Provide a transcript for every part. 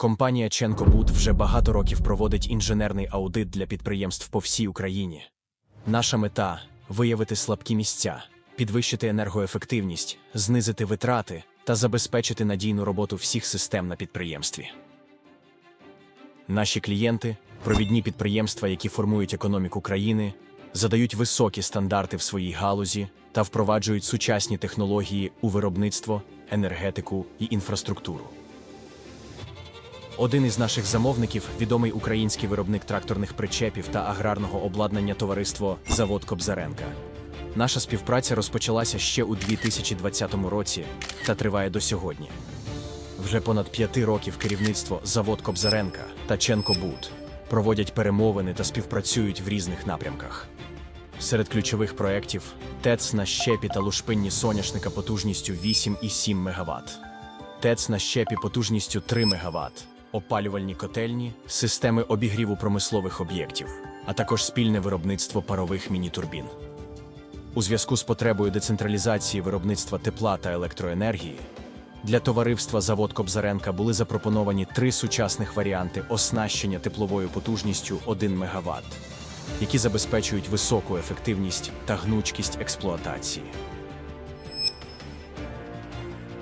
Компанія Ченкобуд вже багато років проводить інженерний аудит для підприємств по всій Україні. Наша мета виявити слабкі місця, підвищити енергоефективність, знизити витрати та забезпечити надійну роботу всіх систем на підприємстві. Наші клієнти провідні підприємства, які формують економіку країни, задають високі стандарти в своїй галузі та впроваджують сучасні технології у виробництво, енергетику і інфраструктуру. Один із наших замовників відомий український виробник тракторних причепів та аграрного обладнання товариство Завод Кобзаренка. Наша співпраця розпочалася ще у 2020 році та триває до сьогодні. Вже понад п'яти років керівництво Завод Кобзаренка та Ченкобуд проводять перемовини та співпрацюють в різних напрямках. Серед ключових проєктів ТЕЦ на щепі та лушпинні соняшника потужністю 8,7 МВт, ТЕЦ на щепі потужністю 3 МВт, опалювальні котельні, системи обігріву промислових об'єктів, а також спільне виробництво парових міні-турбін. У зв'язку з потребою децентралізації виробництва тепла та електроенергії для товариства Завод Кобзаренка були запропоновані три сучасних варіанти оснащення тепловою потужністю 1 МВт, які забезпечують високу ефективність та гнучкість експлуатації.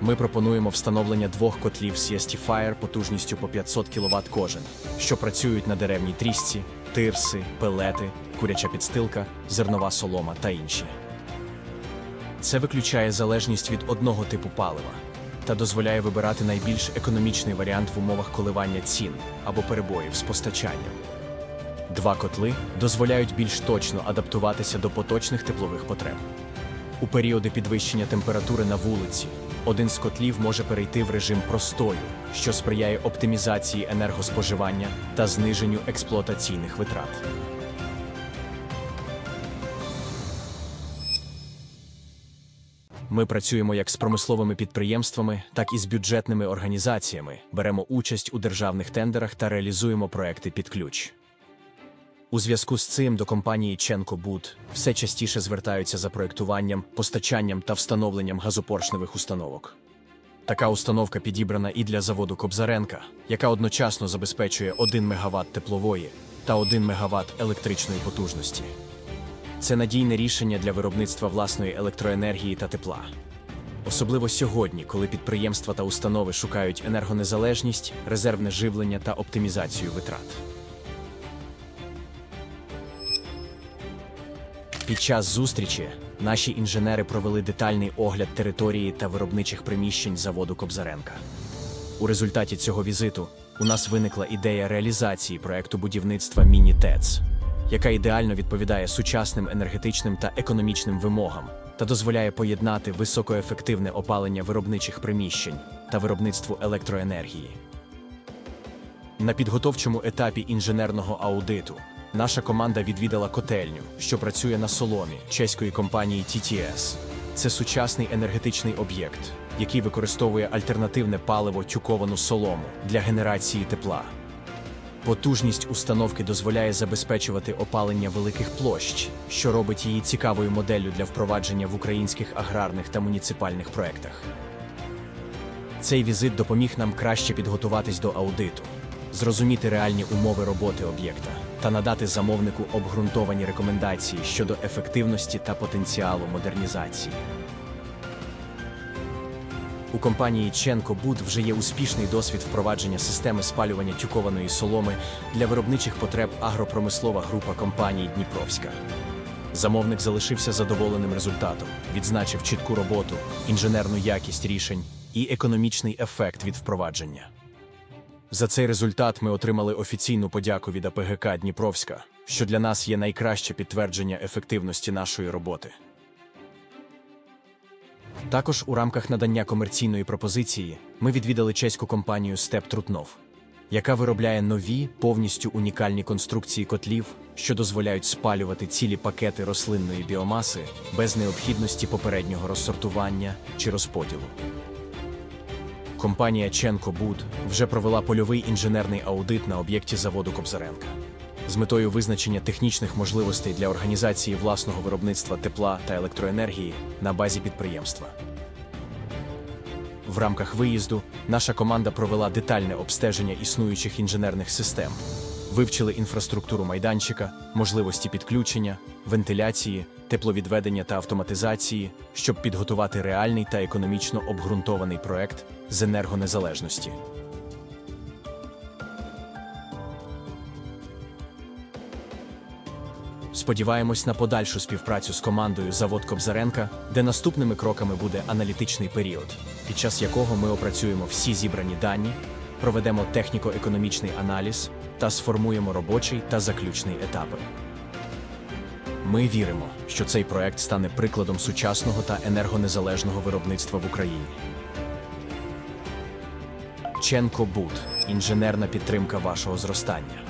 Ми пропонуємо встановлення двох котлів Fire потужністю по 500 кВт кожен, що працюють на деревній трісці, тирси, пелети, куряча підстилка, зернова солома та інші. Це виключає залежність від одного типу палива та дозволяє вибирати найбільш економічний варіант в умовах коливання цін або перебоїв з постачанням. Два котли дозволяють більш точно адаптуватися до поточних теплових потреб. У періоди підвищення температури на вулиці один з котлів може перейти в режим простою, що сприяє оптимізації енергоспоживання та зниженню експлуатаційних витрат. Ми працюємо як з промисловими підприємствами, так і з бюджетними організаціями, беремо участь у державних тендерах та реалізуємо проекти під ключ. У зв'язку з цим до компанії Ченкобуд все частіше звертаються за проектуванням, постачанням та встановленням газопоршневих установок. Така установка підібрана і для заводу Кобзаренка, яка одночасно забезпечує 1 МВт теплової та 1 МВт електричної потужності. Це надійне рішення для виробництва власної електроенергії та тепла. Особливо сьогодні, коли підприємства та установи шукають енергонезалежність, резервне живлення та оптимізацію витрат. Під час зустрічі наші інженери провели детальний огляд території та виробничих приміщень заводу Кобзаренка. У результаті цього візиту у нас виникла ідея реалізації проекту будівництва міні-ТЕЦ, яка ідеально відповідає сучасним енергетичним та економічним вимогам та дозволяє поєднати високоефективне опалення виробничих приміщень та виробництво електроенергії. На підготовчому етапі інженерного аудиту наша команда відвідала котельню, що працює на соломі чеської компанії TTS. Це сучасний енергетичний об'єкт, який використовує альтернативне паливо тюковану солому для генерації тепла. Потужність установки дозволяє забезпечувати опалення великих площ, що робить її цікавою моделлю для впровадження в українських аграрних та муніципальних проєктах. Цей візит допоміг нам краще підготуватись до аудиту, зрозуміти реальні умови роботи об'єкта та надати замовнику обґрунтовані рекомендації щодо ефективності та потенціалу модернізації. У компанії Ченко Буд вже є успішний досвід впровадження системи спалювання тюкованої соломи для виробничих потреб агропромислова група компаній Дніпровська. Замовник залишився задоволеним результатом, відзначив чітку роботу, інженерну якість рішень і економічний ефект від впровадження. За цей результат ми отримали офіційну подяку від АПГК Дніпровська, що для нас є найкраще підтвердження ефективності нашої роботи. Також у рамках надання комерційної пропозиції ми відвідали чеську компанію Степ Трутнов, яка виробляє нові, повністю унікальні конструкції котлів, що дозволяють спалювати цілі пакети рослинної біомаси без необхідності попереднього розсортування чи розподілу. Компанія Ченко Буд вже провела польовий інженерний аудит на об'єкті заводу Кобзаренка з метою визначення технічних можливостей для організації власного виробництва тепла та електроенергії на базі підприємства. В рамках виїзду наша команда провела детальне обстеження існуючих інженерних систем, вивчили інфраструктуру майданчика, можливості підключення, вентиляції, тепловідведення та автоматизації, щоб підготувати реальний та економічно обґрунтований проект з енергонезалежності. Сподіваємось на подальшу співпрацю з командою Завод Кобзаренка, де наступними кроками буде аналітичний період, під час якого ми опрацюємо всі зібрані дані, проведемо техніко-економічний аналіз та сформуємо робочий та заключний етапи. Ми віримо, що цей проект стане прикладом сучасного та енергонезалежного виробництва в Україні. Ченко Буд інженерна підтримка вашого зростання.